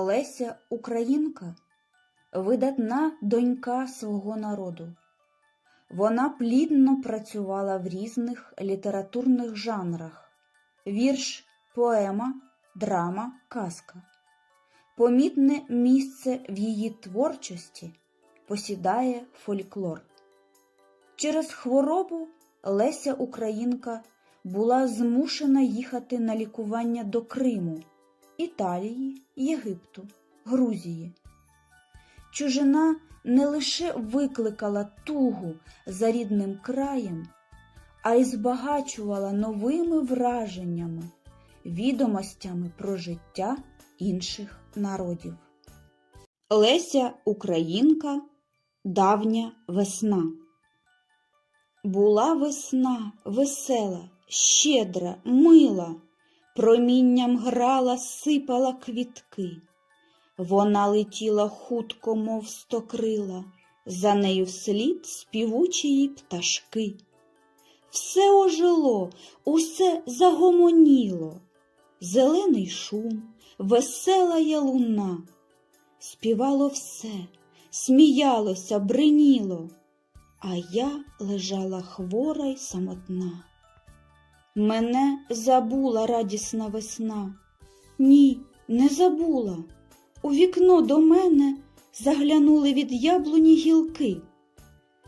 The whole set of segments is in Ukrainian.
Леся Українка видатна донька свого народу. Вона плідно працювала в різних літературних жанрах: вірш, поема, драма, казка. Помітне місце в її творчості посідає фольклор. Через хворобу Леся Українка була змушена їхати на лікування до Криму, Італії, Єгипту, Грузії. Чужина не лише викликала тугу за рідним краєм, а й збагачувала новими враженнями, відомостями про життя інших народів. Леся Українка Давня весна. Була весна весела, щедра, мила, промінням грала, сипала квітки. Вона летіла хутко, мов стокрила, за нею вслід співучі пташки. Все ожило, усе загомоніло, зелений шум, весела є луна. Співало все, сміялося, бриніло, а я лежала хвора й самотна. Мене забула радісна весна. Ні, не забула. У вікно до мене заглянули від яблуні гілки.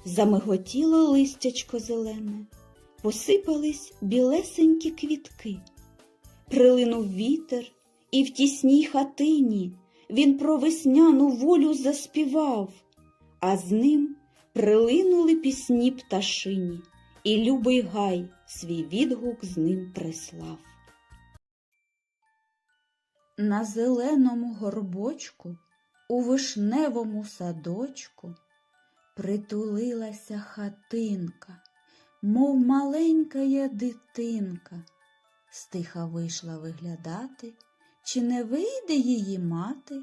Замиготіло листячко зелене, посипались білесенькі квітки. Прилинув вітер, і в тісній хатині він про весняну волю заспівав, а з ним прилинули пісні пташині, і любий гай свій відгук з ним прислав. На зеленому горбочку, у вишневому садочку, притулилася хатинка, мов маленькая дитинка, стиха вийшла виглядати, чи не вийде її мати,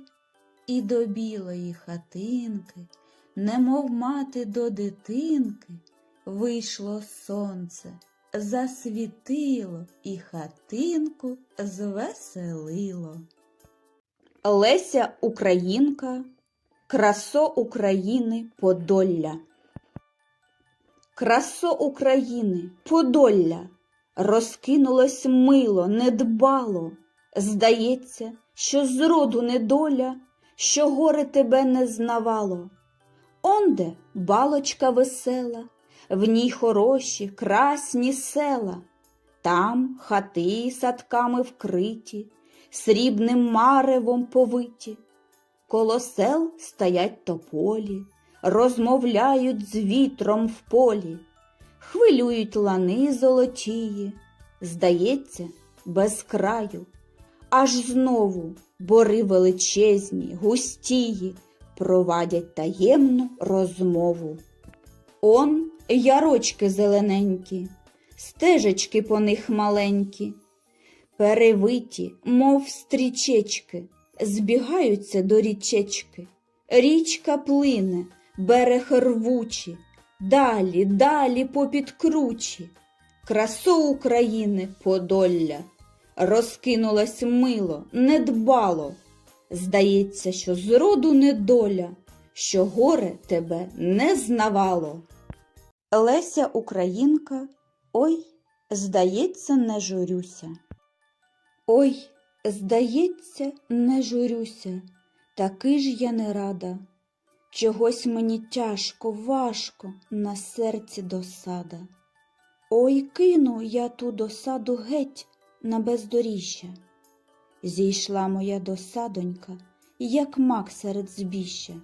і до білої хатинки, немов мати до дитинки, вийшло сонце, засвітило і хатинку звеселило. Леся Українка, красо України Подолля. Красо України, Подолля, розкинулось мило, недбало. Здається, що зроду недоля, що горе тебе не знавало. Онде балочка весела, в ній хороші, красні села, там хати садками вкриті, срібним маревом повиті. Коло сел стоять тополі, розмовляють з вітром в полі, хвилюють лани золотії, здається, без краю. Аж знову бори величезні, густії провадять таємну розмову. Он ярочки зелененькі, стежечки по них маленькі, перевиті, мов стрічечки, збігаються до річечки. Річка плине, берег рвучі, далі, далі попід кручі. Красу України Подолля розкинулось мило, недбало. Здається, що зроду недоля, що горе тебе не знавало. Леся Українка, ой, здається, не журюся. Ой, здається, не журюся, таки ж я не рада. Чогось мені тяжко, важко, на серці досада. Ой, кину я ту досаду геть на бездоріжжя. Зійшла моя досадонька, як мак серед збіжжя.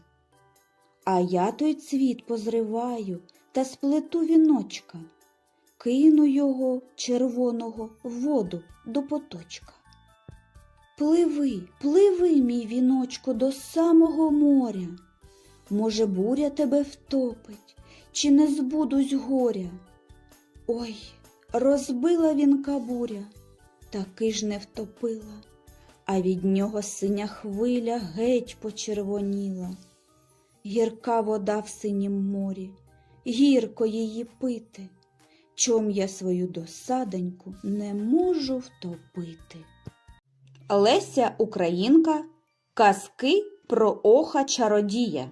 А я той цвіт позриваю та сплету віночка, кину його червоного в воду до поточка. Пливи, пливи, мій віночку, до самого моря. Може, буря тебе втопить, чи не збудусь горя. Ой, розбила вінка буря, таки ж не втопила, а від нього синя хвиля геть почервоніла. Гірка вода в синім морі, гірко її пити, чом я свою досадоньку не можу втопити. Леся Українка Казки про оха чародія.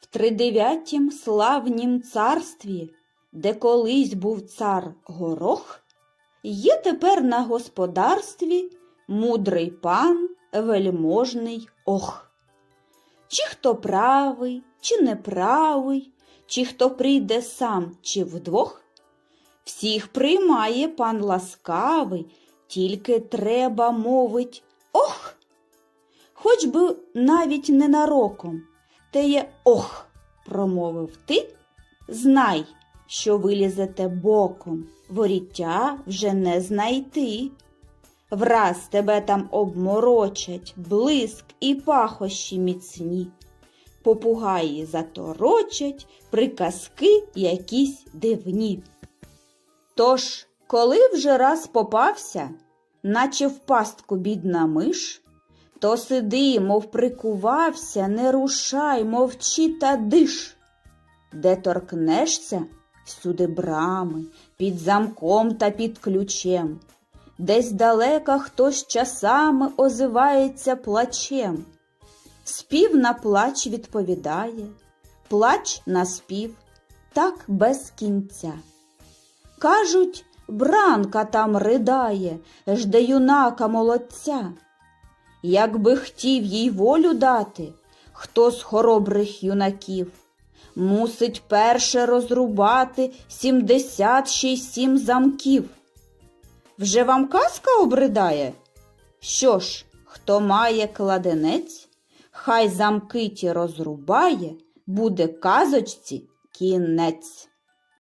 В тридев'ятім славнім царстві, де колись був цар Горох, є тепер на господарстві мудрий пан вельможний ох. Чи хто правий, чи неправий, чи хто прийде сам, чи вдвох, всіх приймає пан ласкавий, тільки треба мовить ох. Хоч би навіть ненароком, те є ох, промовив ти, знай, що вилізете боком, воріття вже не знайти. Враз тебе там обморочать блиск і пахощі міцні. Попугаї заторочать, приказки якісь дивні. Тож, коли вже раз попався, наче в пастку бідна миш, то сиди, мов прикувався, не рушай, мовчи та диш. Де торкнешся, всюди брами, під замком та під ключем. Десь далека хтось часами озивається плачем. Спів на плач відповідає, плач на спів, так без кінця. Кажуть, бранка там ридає, жде юнака молодця. Якби хотів їй волю дати, хто з хоробрих юнаків, мусить перше розрубати сімдесят ще сім замків. Вже вам казка обридає? Що ж, хто має кладенець, хай замки ті розрубає, буде казочці кінець.